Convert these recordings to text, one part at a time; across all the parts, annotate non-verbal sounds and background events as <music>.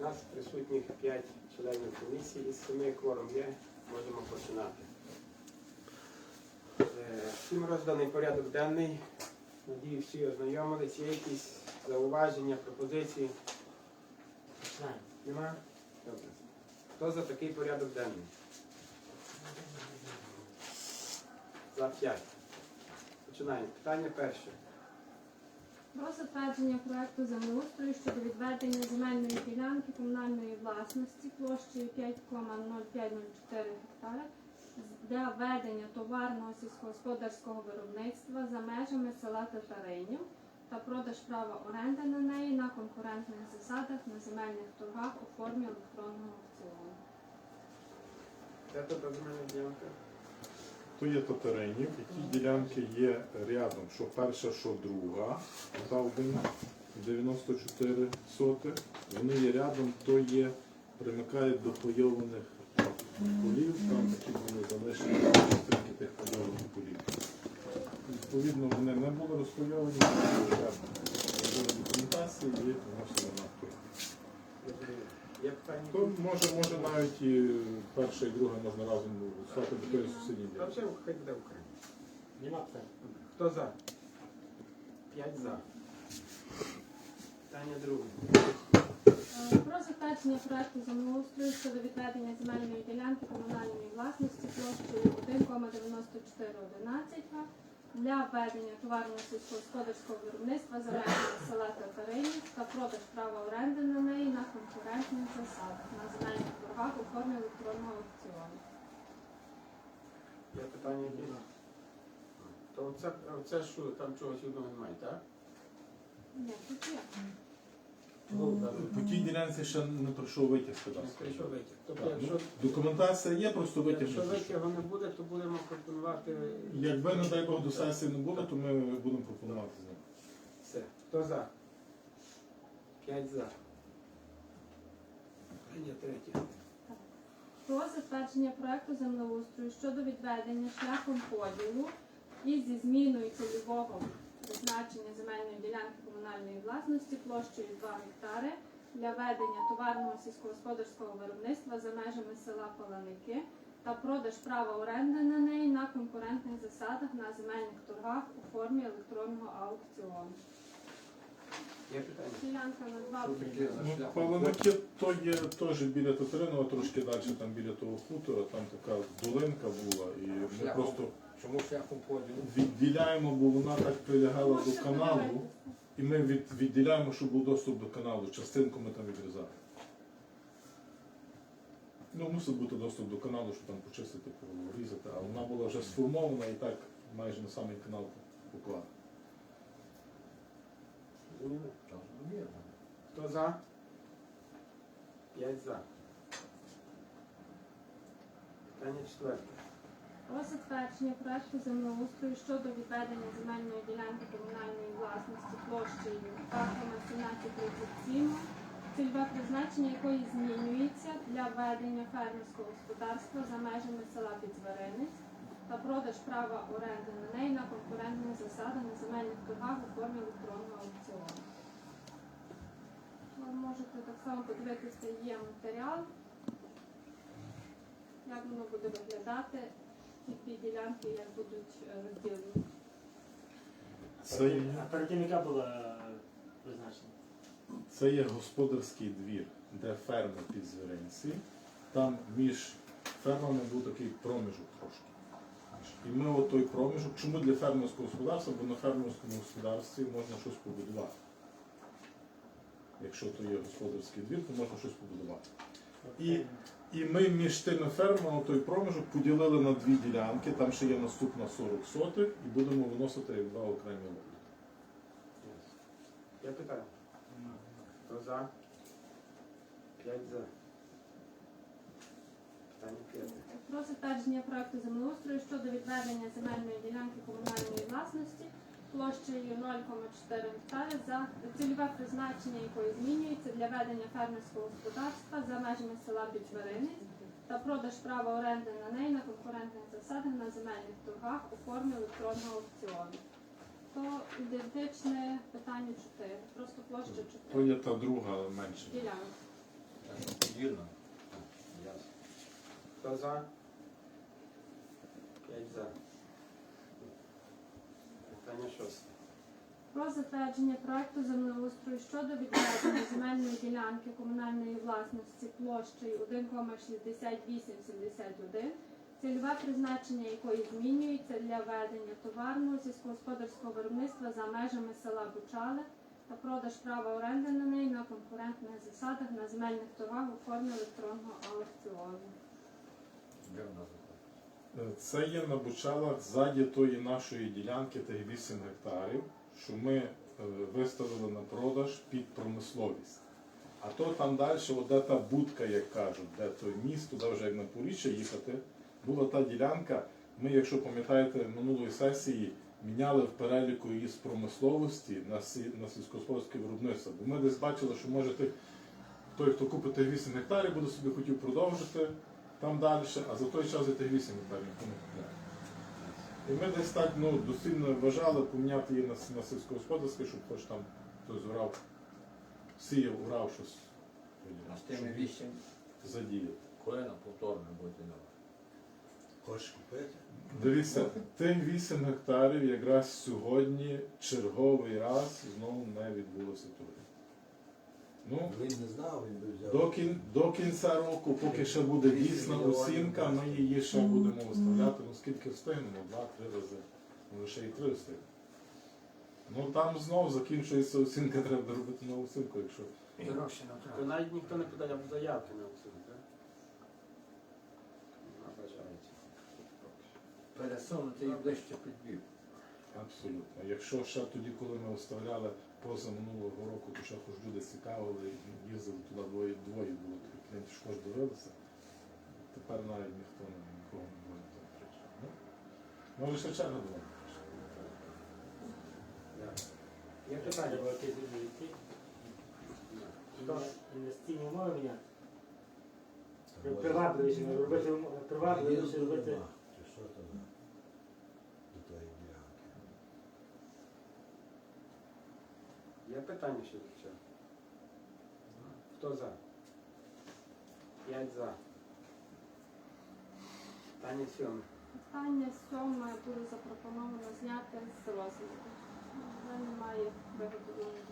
Нас присутніх 5 членів комісії із 7 кворум є. Можемо починати. Е, Всім розданий порядок денний. Надію, всі ознайомились. Є якісь зауваження, пропозиції? Нема? Добре. Хто за такий порядок денний? За 5. Починаємо. Питання перше. Про затвердження проекту землеустрою щодо відведення земельної ділянки комунальної власності площею 5,0504 гектара для ведення товарного сільськогосподарського виробництва за межами села Татаринів та продаж права оренди на неї на конкурентних засадах на земельних торгах у формі електронного аукціону. Де тут земельна ділянка? То є татаринів, які ділянки є рядом, що перша, що друга, та 94 соти. Вони є рядом, то є, примикають до пайованих полів, там такі були залишені частинки тих пайованих полів. Відповідно, вони не були розпайовані, вони були документації і на той. Є питання? То може, може навіть і перше і друге можна разом стати до тої ділянки. вже хай буде Україна. Нема питань. Хто за? П'ять за. Питання друге. Е, Про затвердження проекту землеустрою щодо відведення земельної ділянки комунальної власності площею 1,9411 га для введення товарного сільськогосподарського виробництва межами села Татаринів та продаж права оренди на неї на конкурентних засадах на земельних торгах у формі електронного аукціону. Є питання Діна. То це, це що, там чогось одного немає, так? Ні, тут є. По тій ділянці ще не пройшов витяг Не кадастру. прийшов витяг. Тобто, Так, ну, якщо, Документація є, просто витяг не якщо пройшов. витягу не буде, то будемо пропонувати Якби, не дай Бог, до сесії не буде, то ми будемо пропонувати з ним. все. Хто за? П'ять за. Питання третє. Про затвердження проекту землеустрою щодо відведення шляхом поділу і зі зміною цільового призначення земельної ділянки комунальної власності площею 2 гектари для ведення товарного сільськогосподарського виробництва за межами села Паланики та продаж права оренди на неї на конкурентних засадах на земельних торгах у формі електронного аукціону. Є питання? Ділянка на два Що таке за Ну, шляхом? Паленики то є теж біля Татаринова, трошки далі, там біля того хутора, там така долинка була, і ми Шляхом. просто Чому шляхом поділу? відділяємо, бо вона так прилягала до каналу, і ми від, відділяємо, щоб був доступ до каналу. Частинку ми там відрізали. Ну, мусить бути доступ до каналу, щоб там почистити, порізати, а вона була вже сформована і так майже на самий канал? Розумію. Хто за? П'ять за. Питання четверте. Про затвердження проекту землеустрою щодо відведення земельної ділянки комунальної власності площею 2,1737, цільове призначення якої змінюється для ведення фермерського господарства за межами села Підзваринець та продаж права оренди на неї на конкурентних засадах на земельних торгах у формі електронного аукціону. Ви можете так само подивитися, є матеріал, як воно буде виглядати ці ділянки, як будуть е, розділені. Це є, А перед тим яка була призначена? це є господарський двір, де ферми під Звіринці. Там між фермами був такий проміжок трошки. І ми от той проміжок, чому для фермерського господарства, бо на фермерському господарстві можна щось побудувати. Якщо то є господарський двір, то можна щось побудувати. І- І ми між тими фермами той проміжок поділили на дві ділянки, там ще є наступна 40 сотих, і будемо виносити як два окремі лоти. Є питання? Хто за? П'ять за. Питання п'яте. Про затвердження проекту землеустрою щодо відведення земельної ділянки комунальної власності площею 0,4 гектари за цільове призначення якої змінюється для ведення фермерського господарства за межами села Бічваринець та продаж права оренди на неї на конкурентних засадах на земельних торгах у формі електронного аукціону. То ідентичне питання 4, просто площа 4. То є та друга менша. Ділянка. Вірно. Ясно. Хто за? П'ять за. Питання шосте. Про затвердження проекту землеустрою щодо відведення земельної ділянки комунальної власності площею 1,6871, цільове призначення якої змінюється для ведення товарного сільськогосподарського виробництва за межами села Бучали та продаж права оренди на неї на конкурентних засадах на земельних торгах у формі електронного аукціону. Де вона знаходиться? Е, Це є на Бучалах ззаді тої нашої ділянки, тих 8 гектарів, що ми е, виставили на продаж під промисловість. А то там далі, де та будка, як кажуть, де той міст, туди вже як на Поріччя їхати, була та ділянка. Ми, якщо пам'ятаєте, минулої сесії міняли в переліку її з промисловості на сільськогосподарське виробництво. Бо ми десь бачили, що може той, хто купить 8 гектарів, буде собі хотів продовжити там далі, а за той час і тих 8 гектарів. І ми десь так ну, доцільно вважали поміняти її на, на сільськогосподарське, щоб хоч там хтось урав, сіяв, урав щось. А з тими вісім, задіяти. коли на повторно будете давати? Хочеш купити? Дивіться, тих 8 гектарів якраз сьогодні черговий раз знову не відбулося торги. Ну, Він не знав, він би взяв. до, кін, до кінця року, поки ще буде дійсна оцінка, ми її ще будемо виставляти, ну скільки встигнемо, два-три рази. Може ще і три встигнемо. Ну там знов закінчується оцінка, треба робити нову оцінку, якщо. Гроші То навіть ніхто не подав заявки на аукціон, так? Не бажається. Пересунути і ближче підбів. Абсолютно. Якщо ще тоді, коли ми виставляли поза минулого року, то ще хоч люди цікавили, їздили туди двоє, двоє було що ж дивилися. Тепер навіть ніхто не нікого не буде там кричати. Ну, може ще черга була. Є питання? Треба якісь відповідь. Інвестиційні умови міняти. Привабливіше робити привабливіше робити. що там до тої ділянки? Є питання ще до цього? Хто за? П'ять за. Питання сьоме. Питання сьоме буде запропоновано зняти з розгляду. Вже немає виготовленої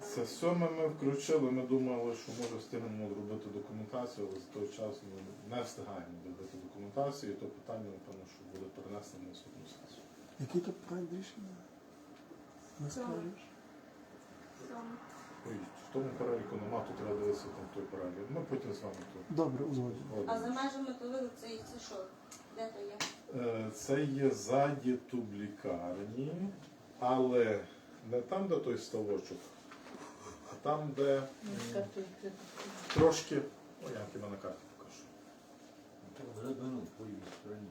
Це сьоме ми включили, ми думали, що може встигнемо зробити документацію, але за той час ми не встигаємо зробити документацію, і то питання, напевно, що буде перенесено на наступну сесію. Який то проект рішення? Не скажеш? Ой, в тому переліку нема, то треба дивитися там той перелік. Ми потім з вами то. Добре, узгодимо. А за межами то це, це що? Де то є? Е, Це є ззаді тублікарні, але не там, де той ставочок, а там, де м, трошки. Ой, я тебе на карті покажу. Глибину по її стороні.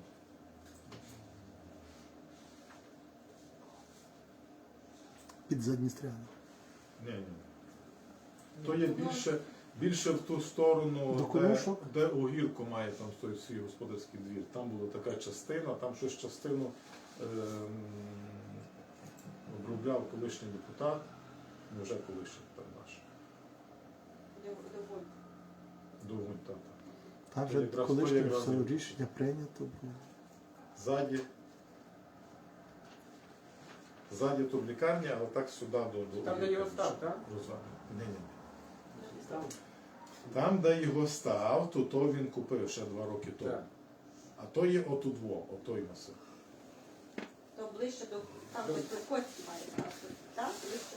Під. Ні, ні. То є більше, більше в ту сторону, де, де огірко має там той свій господарський двір. Там була така частина, там щось частину ем, обробляв колишній депутат, вже колишній тепер наш. Де так. Там вже колишнє рішення прийнято було. Ззаді. Ззаді тут лікарня, але так сюди до, до Там, де його став, так? Ні, ні, ні. Там де його став, то, то він купив ще два роки тому. Так. А то є отудво, отой масив. То ближче до там, де Крокоцький має. Так? Ближче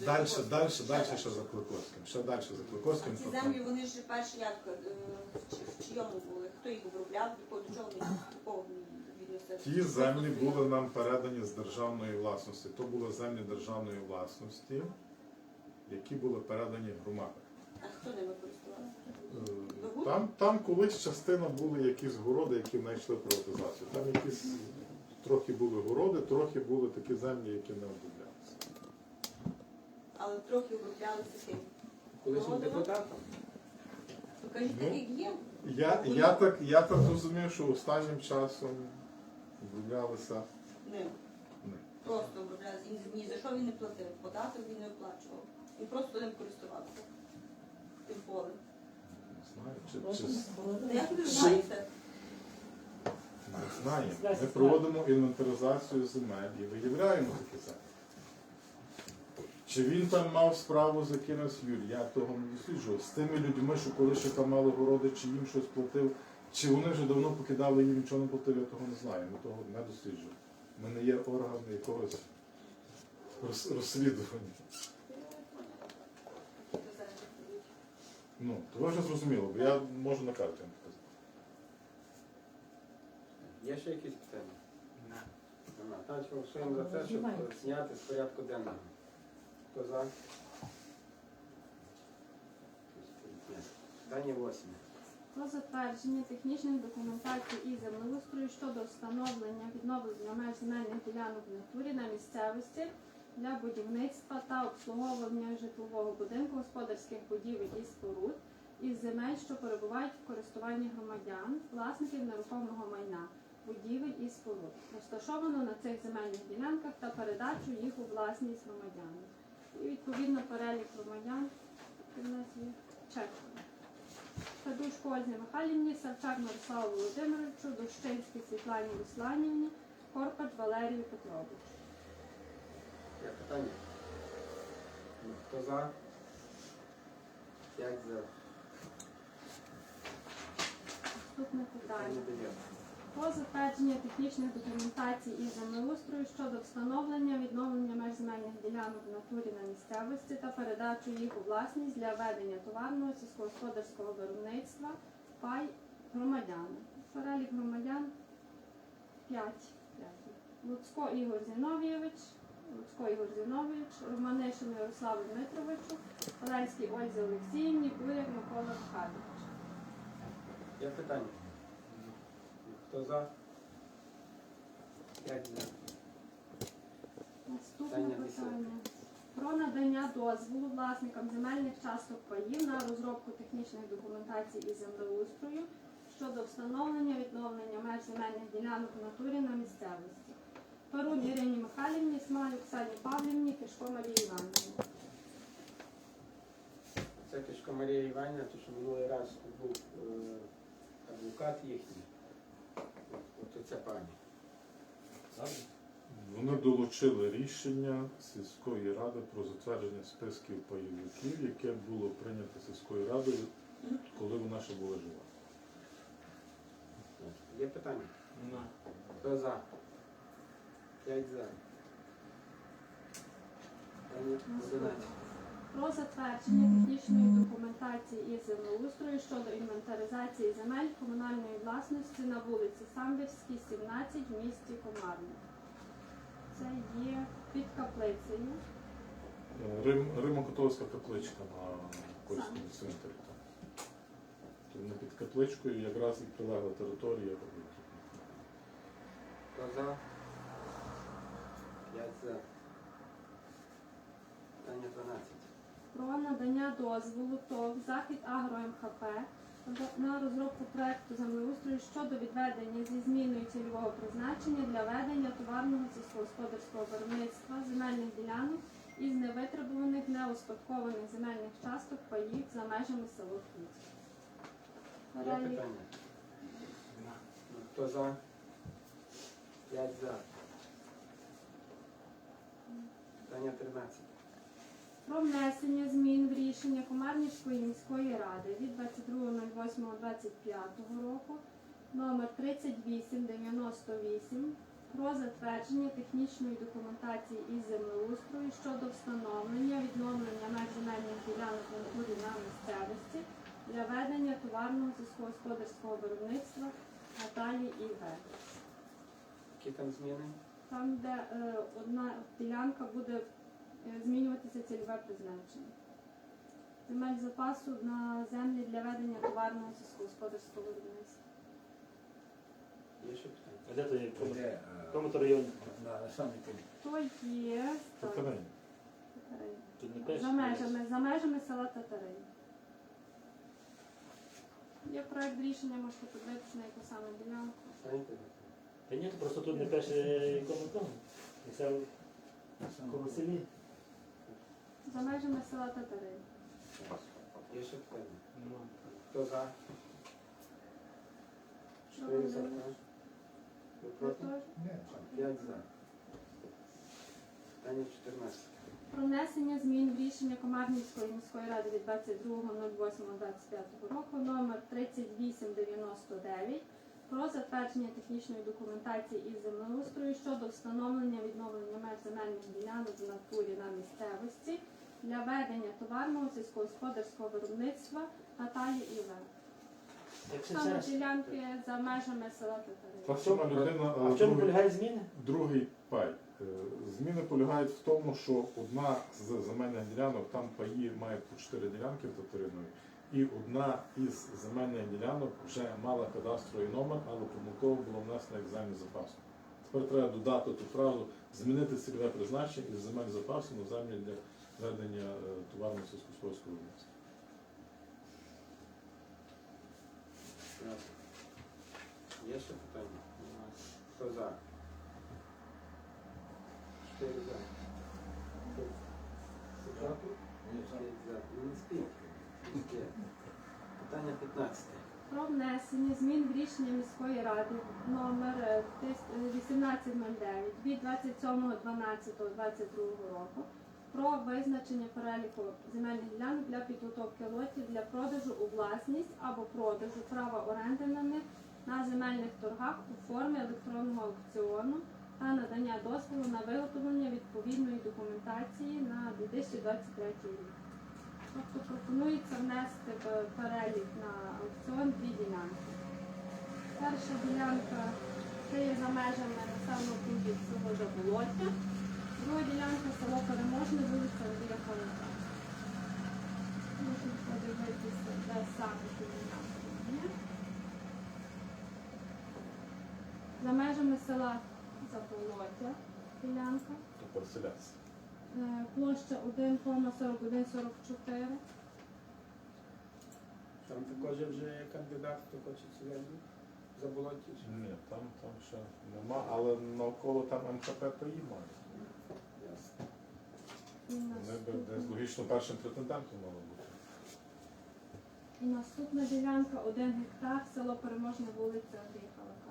до Далі, Крокоцького. далі, Ще далі ще за Кликоцьким. Ще далі за А Кликоцьким. ці то землі, вони ж перші як, е, в чи- в чийому були? Хто їх обробляв? До кого- до чого вони до кого? Ті землі були нам передані з державної власності. То були землі державної власності, які були передані громадам. А хто ними користувався? Е, Там, там колись частина були якісь городи, які знайшли приватизацію. Там якісь трохи були городи, трохи були такі землі, які не оброблялися. Але трохи оброблялися ким? Колишнім депутатом? То кажіть, Ну. як є. Я, я, так, я так розумів, що останнім часом оброблялися. Ним. Ні. Просто оброблялися. Ні, ні за що він не платив. Податок він не оплачував. Він просто ним користувався. Тим полем. знаю. Чи, чи, Ну, Як ви знаєте? не знаю. Ми проводимо інвентаризацію земель і виявляємо такі землі. Чи він там мав справу з якимось Юрій, я того не досліджував. З тими людьми, що коли ще там мали городи, чи їм щось платив, чи вони вже давно покидали їм нічого не платив, я того не знаю. Ми того не досліджуємо. Ми не є органи якогось роз- розслідування. Ну, то ви вже зрозуміло, бо я можу на карті вам показати. Є ще якісь питання? Нема. Значить, голосуємо за те, щоб зняти з порядку денного. Хто за? Питання восьме. Про затвердження технічних документацій і землеустрою щодо встановлення відновлення меж земельних ділянок в натурі на місцевості для будівництва та обслуговування житлового будинку, господарських будівель і споруд із земель, що перебувають в користуванні громадян, власників нерухомого майна, будівель і споруд, розташовано на цих земельних ділянках та передачу їх у власність громадянам. І відповідно перелік громадян у нас є четверо. Федушко Ользі Михайлівні, Савчак Мирославу Володимировичу, Дощинській Світлані Русланівні, Корпач Валерію Петровичу. Є питання? Хто за? П'ять за. Наступне питання. Про затвердження технічних документацій і землеустрою щодо встановлення відновлення меж земельних ділянок в натурі на місцевості та передачу їх у власність для ведення товарного сільськогосподарського виробництва пай громадян. Перелік громадян 5. Луцько Ігор Зіновійович, Луцько Ігор Зіновійович, Романишин Ярославу Дмитровичу, Оленській Ользі Олексіївні, Буряк Микола Михайлович. Є питання? Хто за? П'ять за. Наступне Питання питання. Про надання дозволу власникам земельних часток паїв на розробку технічних документацій і землеустрою щодо встановлення відновлення меж земельних ділянок в натурі на місцевості. Парун Ірині Михайлівні, Смаль Оксані Павлівні, Кишко Марії Іванівні. Це Кишко Марія Іванівна, то що минулий раз був е, адвокат їхній. От пані. Вони долучили рішення сільської ради про затвердження списків пайовиків, яке було прийнято сільською радою, коли вона ще була жива. Є питання? Нема. Хто за? П'ять за. Питання одинадцяте. Про затвердження технічної документації і землеустрою щодо інвентаризації земель комунальної власності на вулиці Самбірській, 17 в місті Комарне. Це є під каплицею. Рим, Римо-католицька капличка на Кольському центрі. там. То не під капличкою якраз і прилегла територія. Хто за? П'ять за. Питання 12. Про надання дозволу ТОВ Захід Агро МХП на розробку проекту землеустрою щодо відведення зі зміною цільового призначення для ведення товарного сільськогосподарського виробництва земельних ділянок із невитребуваних неуспадкованих земельних часток паїв за межами село? Ну, Хто за? П'ять за. Питання 13. Про внесення змін в рішення Комарнівської міської ради від 22.08.25 року номер 3898 про затвердження технічної документації із землеустрою щодо встановлення відновлення меж земельних ділянок в натурі на місцевості для ведення товарного сільськогосподарського виробництва Наталії ІВ. Які там зміни? Там, де е, одна ділянка буде змінюватися цільове призначення. Земель запасу на землі для ведення товарного сільськогосподарського виробництва. Є ще питання? А де то є? В кому- Де, е, то районі? на. То є так, Татарин. Татарин. Тут не пише? за межами, за межами села Татарин. Є проект рішення, можете подивитися на яку саме ділянку. Та ні, то просто тут не пише якому тому. Це селі. За межами села Татарин. Є ще питання? Хто за? Чотири за. Ви проти? П'ять за. Питання 14. Про внесення змін в рішення Комарнівської міської ради від 22.08.25 року номер 3899 про затвердження технічної документації із землеустрою щодо встановлення відновлення меж земельних ділянок в натурі на місцевості для ведення товарного сільськогосподарського виробництва Наталі Івен. Якщо Саме зараз. ділянки за межами села Та Татарин. сама людина, А в чому другий- полягають зміни? другий пай. Е, Зміни полягають в тому, що одна з земельних ділянок, там паї має по 4 ділянки в Татаринові, і одна із земельних ділянок вже мала кадастровий номер, але помилково було внесено як землі запасу. Тепер треба додати ту фразу, змінити цільове призначення із земель запасу на землі для ведення е, товарно сільськогосподарського виробництва. Є ще питання? Хто за? Чотири за. За. Ну, не спіть. Питання 15. про внесення змін в рішення міської ради номер е, тис- е, 1809 від 27.12.22 року про визначення переліку земельних ділянок для підготовки лотів для продажу у власність або продажу права оренди на них на земельних торгах у формі електронного аукціону та надання дозволу на виготовлення відповідної документації на 2023 рік. Тобто пропонується внести в перелік на аукціон дві ділянки. Перша ділянка це є за межами населеного пункту село Заболоття. Друга ділянка село Переможне, вулиця Андрія Хомика. Можна подивитися, де саме є. За межами села Заболоття ділянка. Е, Площа 1,4144. Там також вже кандидат, хто хоче цю заболоті. Ні, там, там ще нема, але навколо там МКП то і має. Ми логічно першим претендантом мало бути. Наступна ділянка один гектар, село Переможна вулиця Андрія Халака.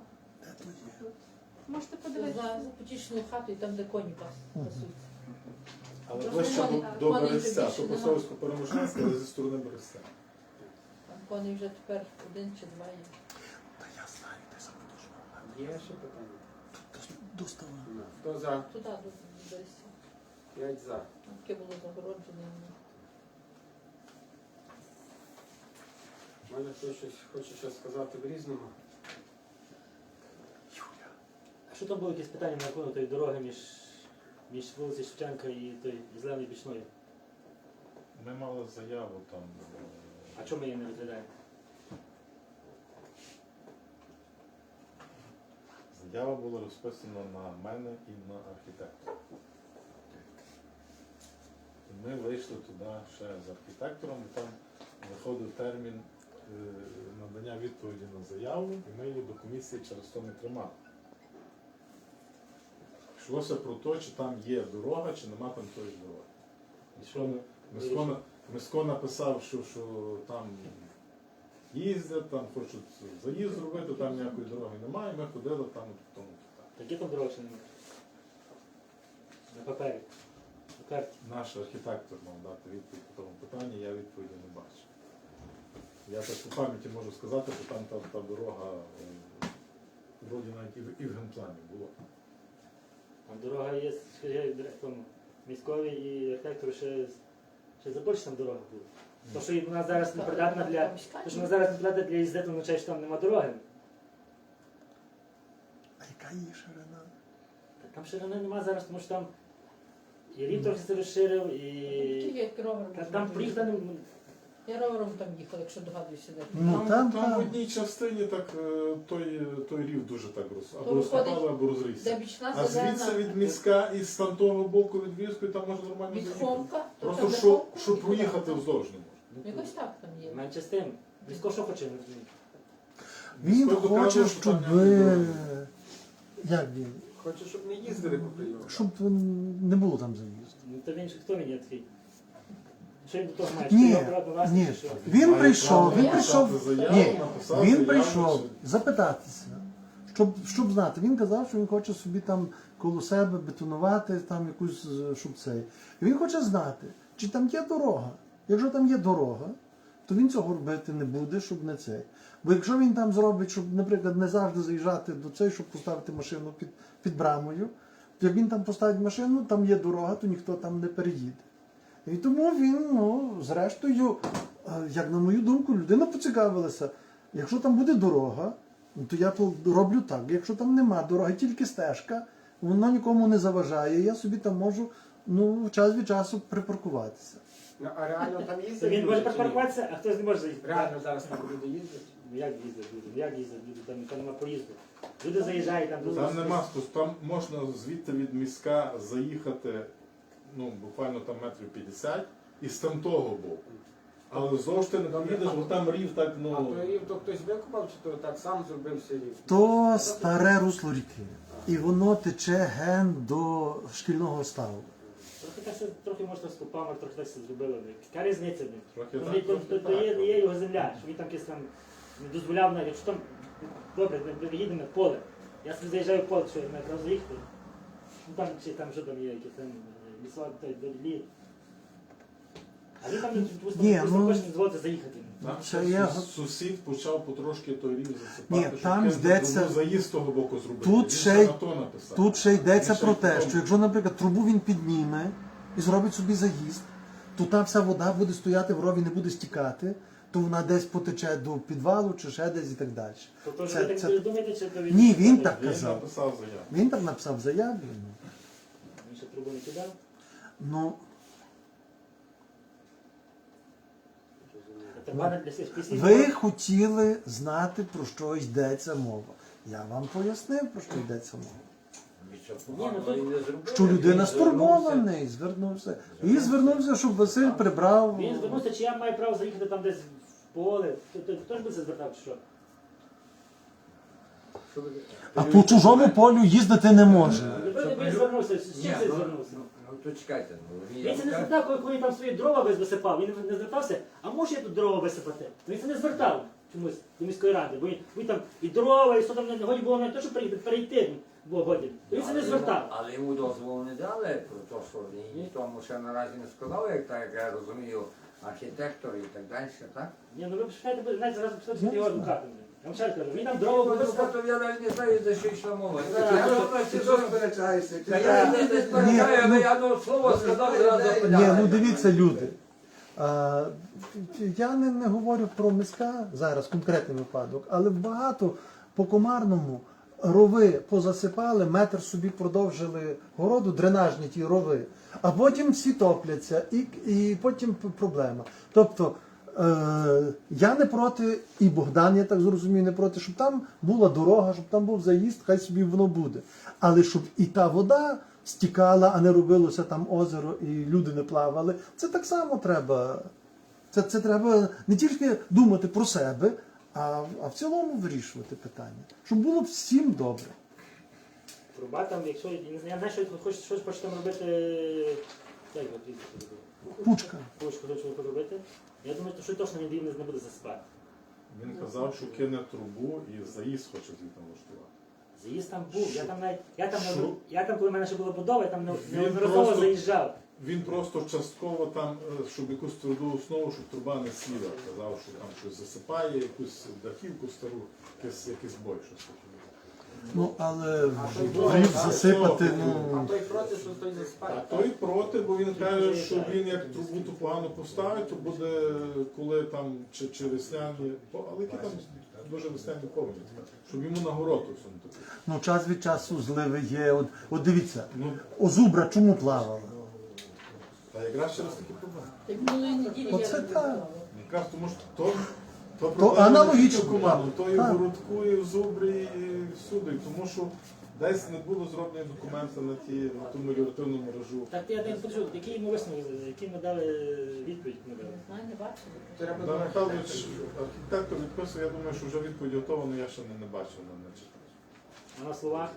Можете подивитися. За потічну хату і там, де коні пасуться. Але ближче до- до вони Берестя, то більше не <clears throat> але зі сторони Берестя. Там коней вже тепер один чи два є. Є ще питання? Доставай. Хто за? Туди до- до. 5 за. Таке було загороджено. У мене хтось щось хоче щось сказати в різному. Що там було якісь питання на кону тої дороги між, між вулиці Шевченка і той зеленою бічною? Ми мали заяву там. А чому ми її не розглядаємо? Заява була розписана на мене і на архітектора. І Ми вийшли туди ще з архітектором, і там виходив термін е, надання відповіді на заяву, і ми її до комісії через то не тримали. Йшлося про те, чи там є дорога, чи нема там тої дороги. Миско, написав, що, що там їздять, там хочуть заїзд зробити, там ніякої дороги немає. Ми ходили там в тому. Такі там дороги? На папері. Карті. Наш архітектор мав дати відповідь по тому питанні, я відповіді не бачив. Я так по пам'яті можу сказати, що там та, та дорога е, вроді навіть і в, і в генплані була. Там дорога є, ще тому міськовій і архітектору ще, ще за Польщі там дорога була. То, що вона зараз не придатна для. То, що вона зараз не придатна для їздити, означає, що там нема дороги. А яка її ширина? Та Там ширини нема зараз, тому що там і трохи себе розширив, і. ровером. Та Там приїхати Я ровером там їхала, якщо догадуюся, де. Ну там, там, там в одній частині так е, той, той рів дуже так роз, або розкопали, виходить, або Де бічна А звідси зелена від міська і з того боку від Вільської там можна нормально від. Хомка, то Просто там де що, Хомка, що і проїхати туди. вздовж не можна. Якось так там є. менше з тим. Місько що хоче, не. Він хоче, доказує, що щоб там ніякої дороги е, як він? Хоче, щоб не їздили по прийому. Щоб не було там заїзду. Ну то він же хто він є такий? Що він до того має? Ні, ні. Він прийшов, він прийшов. Ні, він прийшов запитатися, щоб, щоб знати. Він казав, що він хоче собі там коло себе бетонувати, там якусь, е, щоб цей. І він хоче знати, чи там є дорога. Якщо там є дорога, то він цього робити не буде, щоб не цей. Бо якщо він там зробить, щоб, наприклад, не завжди заїжджати до цей, щоб поставити машину під, під брамою, то як він там поставить машину, там є дорога, то ніхто там не переїде. І тому він, ну, зрештою, е, як на мою думку, людина поцікавилася. Якщо там буде дорога, ну, то я роблю так. Якщо там нема дороги, тільки стежка, воно нікому не заважає, я собі там можу ну, час від часу припаркуватися. Ну, а реально там їздять? Він люди може чи ні? припаркуватися, а хтось не може заїхати. Реально зараз там люди їздять? Ну як їздять люди? Ну як їздять люди? Там, там нема проїзду. Люди заїжджають там Там нема стус, там можна звідти від міська заїхати ну, буквально там метрів 50 і з там того боку. Але зовсім не поїдеш, бо там рів так, А ну. то рів то хтось викопав, чи то так сам зробив селі? То старе русло ріки. І воно тече ген до шкільного ставу. Трохи так все- трохи можна з купами, трохи так все зробили. Яка різниця? ну? Трохи То, так, то, трохи то, то є, так. не є його земля, що він там якийсь там не дозволяв навіть, якщо там, добре, ми, ми їдемо в поле. Я собі заїжджаю в поле, що я одразу їхати. заїхати. Ну там чи там що там є, якісь там лісові долі. А він там просто, Ні, просто ну- хоче дозволити заїхати. Там Це є- сусід почав потрошки той рів засипати, Ні, там кинути йдеться- заїзд з того боку зробити. Тут Він ще ще й-. Тут ще йдеться про те, що якщо, наприклад, трубу він підніме і зробить собі заїзд, то та вся вода буде стояти в рові, не буде стікати, то вона десь потече до підвалу чи ще десь і так далі. То, то, Це- ви так це- думаєте, чи то він... Ні, він так Він казав. написав заяву. Він так написав в заяві. ну. Він ще трубу не кидав. Ну, Треба для всіх пісні. Ви хотіли знати, про що йдеться мова. Я вам пояснив, про що йдеться мова. Ну Що людина стурбований, звернувся. І звернувся, щоб Василь прибрав. Він звернувся, чи я маю право заїхати там десь в поле. То- то- Хто ж би це звертав, чи що? А по чужому полю їздити не можна. Він звернувся, з чим це ну, звернувся? Ну, Ну то чекайте, ну Він це не кажу, звертав, коли, коли він там свої дрова весь висипав. Він не звертався, а може я тут дрова висипати? Він це не звертав чомусь до міської ради, бо він, він там і дрова, і що там не годі було не те, що перейти, перейти було годі. То він це не але звертав. йому- Але йому дозволу не дали про те, що ні, ні тому ще наразі не сказали, як так, як я розумію, архітектор і так далі, так? Ні, ну ви пишете, навіть зараз писати його знаю. Я вам ще раз кажу, він там дрова висипав. Я навіть не знаю, за що йшла мова. Я ну, Ти що? Та я не не сперечаю, але я ну слово сказав, зразу Ні, запитав. ну дивіться, люди. А, я не, не говорю про міська зараз, конкретний випадок, але багато по комарному рови позасипали, метр собі продовжили городу, дренажні ті рови, а потім всі топляться, і, і потім п- проблема. Тобто я не проти, і Богдан, я так зрозумію, не проти, щоб там була дорога, щоб там був заїзд, хай собі воно буде. Але щоб і та вода стікала, а не робилося там озеро і люди не плавали, це так само треба. Це, це треба не тільки думати про себе, а, а в цілому вирішувати питання, щоб було всім добре. Труба там, якщо я не знаю, що хоче щось там робити. Як? Пучка. Кучку хоче робити. Я думаю, що точно він не буде засипати. Він казав, що кине трубу і заїзд хоче звідти влаштувати. Заїзд там був. Я там навіть я там Що? я там, коли в мене ще була будова, я там не- Він неодноразово просто- заїжджав. Він просто частково там, е, щоб якусь тверду основу, щоб труба не сіла. Казав, що там щось засипає, якусь дахівку стару, якийсь бой, щось таке. Ну, але Ну, а засипати, що? А ну. той проти, що той А заспає. той проти, бо він каже, що він як трубу ту погано поставить, то буде, коли там чи, чи весняні, по- але які там дуже весняні повні, щоб йому на город усунути. Ну, час від часу зливи є. От, от дивіться, Ну, озубра чому плавала? та якраз через такі проблеми. Як минулої неділі Оце так. Якраз тому що то, то, проблема аналогічно. команду, то і в городку, і в зубрі, і всюди. Тому що десь не було зроблені документи на ті на ту меліоративну мережу. Так я не почув, який йому висновок, який ми дали відповідь ми дали. не Михайлович, архітектор відписує, я думаю, що вже відповідь готова, але я ще не, не бачив, не, не читав. А на словах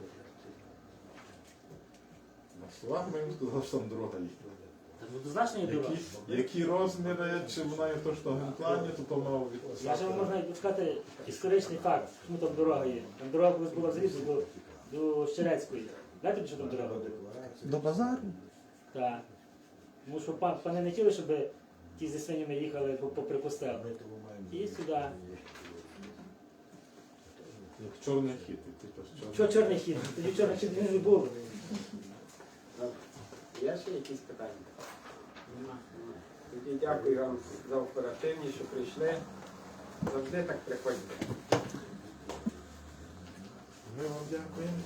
На словах ми їм сказали, що там дорога є. Ну однозначно є дорога. Які, які розміри, чи вона є то, що генплані, то то мав Я ж вам можна відписати. сказати історичний факт, чому там дорога є. Там дорога колись була взагалі до, до Щерецької. Знаєте, що там дорога була? До базару. Так. Тому що пан, пани не хотіли, щоб ті зі свинями їхали по, по припустелу. І сюди. Як чорний хід. типу, з Чого чорний хід? Тоді чорний хід не було. Є ще якісь питання? Тоді дякую вам за оперативність, що прийшли. Завжди так приходьте. Ми вам дякуємо.